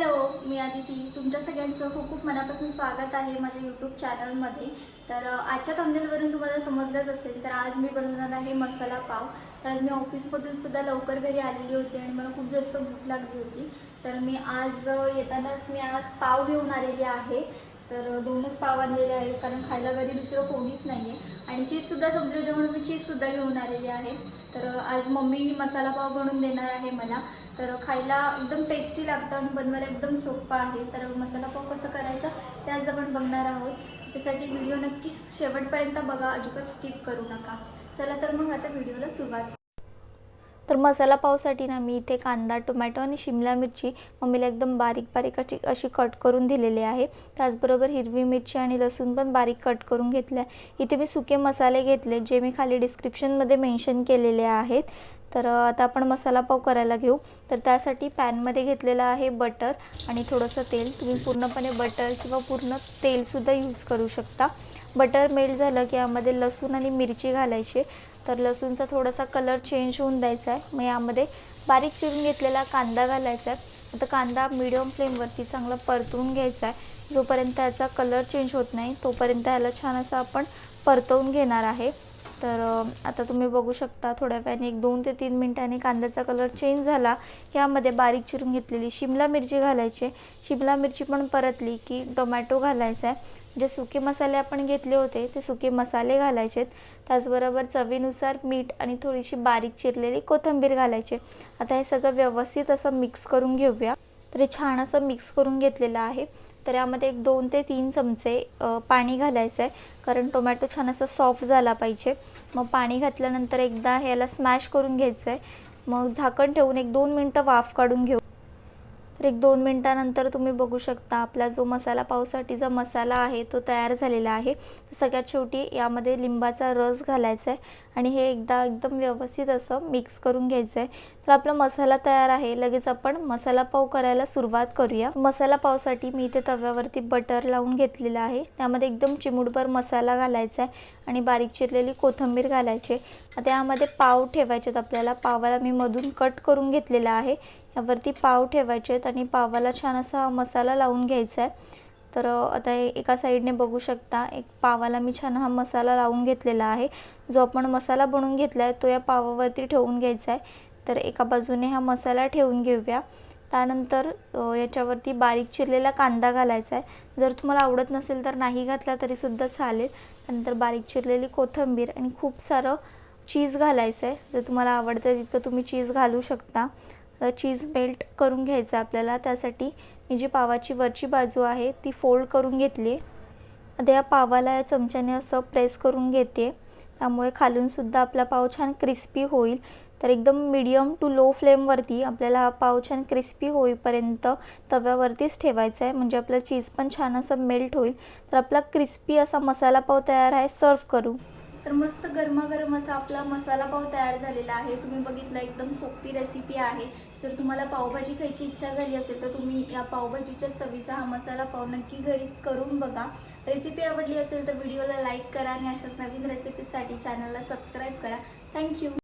Hello मी आदिती. तुमच्या सगळ्यांचं खूप खूप मनापासून स्वागत आहे माझ्या यूट्यूब चॅनलमध्ये तर आजच्या थंबनेलवरून तुम्हाला समजलंच असेल तर आज मी बनवणार आहे मसाला पाव. तर आज मी ऑफिसमधून सुद्धा लवकर घरी आलेली होती आणि मला खूप जास्त भूक लागली होती. तर मी आज येतानाच मी आज पाव घेऊन आलेली आहे. तर दोनच पाव आणलेले आहेत कारण खायला घरी दुसरं कोणीच नाही आहे आणि चीजसुद्धा संपली होती म्हणून मी चीजसुद्धा घेऊन आलेली आहे. तर आज मम्मी मसाला पाव बनवून देणार आहे मला. तर खायला एकदम टेस्टी लागतं आणि बनवायला एकदम सोपं आहे. तर मसाला पाव कसं करायचा ते आज आपण बघणार आहोत. त्यासाठी व्हिडिओ नक्कीच शेवटपर्यंत बघा. अजिबात स्किप करू नका. चला तर मग आता व्हिडिओला सुरुवात तर मसाला पावसाठी ना मी इथे कांदा टोमॅटो आणि शिमला मिरची मम्मीला एकदम बारीक बारीक अशी अशी कट करून दिलेली आहे. त्याचबरोबर हिरवी मिरची आणि लसूण पण बारीक कट करून घेतल्या इथे मी सुके मसाले घेतले जे मी खाली डिस्क्रिप्शनमध्ये मेन्शन केलेले आहेत. तर आता आपण मसाला पाव करायला घेऊ. तर त्यासाठी पॅनमध्ये घेतलेलं आहे बटर आणि थोडंसं तेल. तुम्ही पूर्णपणे बटर किंवा पूर्ण तेलसुद्धा यूज करू शकता. बटर मेल्ट झालं की यामध्ये लसूण आणि मिरची घालायची. तर लसूणचा थोडासा कलर चेंज होऊन द्यायचा आहे. मग यामध्ये बारीक चिरून घेतलेला कांदा घालायचा आहे. आता कांदा मिडियम फ्लेमवरती चांगला परतवून घ्यायचा आहे. जोपर्यंत याचा कलर चेंज होत नाही तोपर्यंत याला छान असं आपण परतवून घेणार आहे. तर आता तुम्ही बघू शकता थोड्या वेळाने एक दोन ते तीन मिनिटांनी कांद्याचा कलर चेंज झाला. यामध्ये बारीक चिरून घेतलेली शिमला मिरची घालायची शिमला मिरची पण परतली की टोमॅटो घालायचा आहे. जे सुके मसाले आपण घेतले होते ते सुके मसाले घालायचेत. त्याचबरोबर चवीनुसार मीठ आणि थोडीशी बारीक चिरलेली कोथिंबीर घालायची आता हे सगळं व्यवस्थित असं मिक्स करून घेऊया. तर छान असं मिक्स करून घेतलेलं आहे. तर यामध्ये एक दोन ते तीन चमचे पाणी घालायचं आहे कारण टोमॅटो छान असं सॉफ्ट झाला पाहिजे. मग पाणी घातल्यानंतर एकदा ह्याला स्मॅश करून घ्यायचं आहे मग झाकण ठेवून एक दोन मिनटं वाफ काढून घेऊ. तर एक दोन मिनटानंतर तुम्ही बघू शकता आपला जो मसाला पावसाठीचा मसाला आहे तो तयार झालेला आहे. सगळ्यात शेवटी यामध्ये लिंबाचा रस घालायचा आहे आणि हे एकदा एकदम व्यवस्थित असं मिक्स करून घ्यायचं आहे तर आपला मसाला तयार आहे. लगेच आपण मसाला पाव करायला सुरुवात करूया. मसाला पावसाठी मी इथे तव्यावरती बटर लावून घेतलेलं आहे. त्यामध्ये एकदम चिमूटभर मसाला घालायचा आहे आणि बारीक चिरलेली कोथिंबीर घालायची. आहे. आता यामध्ये पाव ठेवायचे आहेत आपल्याला. पावाला मी मधून कट करून घेतलेला आहे. यावरती पाव ठेवायचे आहेत आणि पावाला छान असा मसाला लावून घ्यायचा आहे तर आता हे एका साईडने बघू शकता एक पावाला मी छान हा मसाला लावून घेतलेला आहे. जो आपण मसाला बनवून घेतला आहे तो या पावावरती ठेवून घ्यायचा आहे. तर एका बाजूने हा मसाला ठेवून घेऊया. त्यानंतर याच्यावरती बारीक चिरलेला कांदा घालायचा आहे. जर तुम्हाला आवडत नसेल तर नाही घातला तरीसुद्धा चालेल. त्यानंतर बारीक चिरलेली कोथिंबीर आणि खूप सारं चीज घालायचं आहे. जर तुम्हाला आवडतं तिथं तुम्ही चीज घालू शकता. चीज मेल्ट करून घ्यायचं आहे आपल्याला. त्यासाठी मी जी पावाची वरची बाजू आहे ती फोल्ड करून घेतली. आता या पावाला या चमच्याने असं प्रेस करून घेते. त्यामुळे खालूनसुद्धा आपला पाव छान क्रिस्पी होईल. तर एकदम मिडियम टू लो फ्लेमवरती आपल्याला हा पाव छान क्रिस्पी होईपर्यंत तव्यावरतीच ठेवायचा आहे. म्हणजे आपलं चीज पण छान असं मेल्ट होईल. तर आपला क्रिस्पी असा मसाला पाव तयार आहे सर्व करू. तर मस्त गरमागरम असा आपला मसाला पाव तयार झालेला आहे. तुम्ही बघितला एकदम सोपी रेसिपी आहे. जर तुम्हाला पावभाजी खायची इच्छा झाली असेल तर तुम्ही या पावभाजीच्या चवीचा हा मसाला पाव नक्की घरी करून बघा. रेसिपी आवडली असेल तर व्हिडिओला लाईक करा आणि अशाच नवीन रेसिपीजसाठी चॅनलला सबस्क्राईब करा. थँक्यू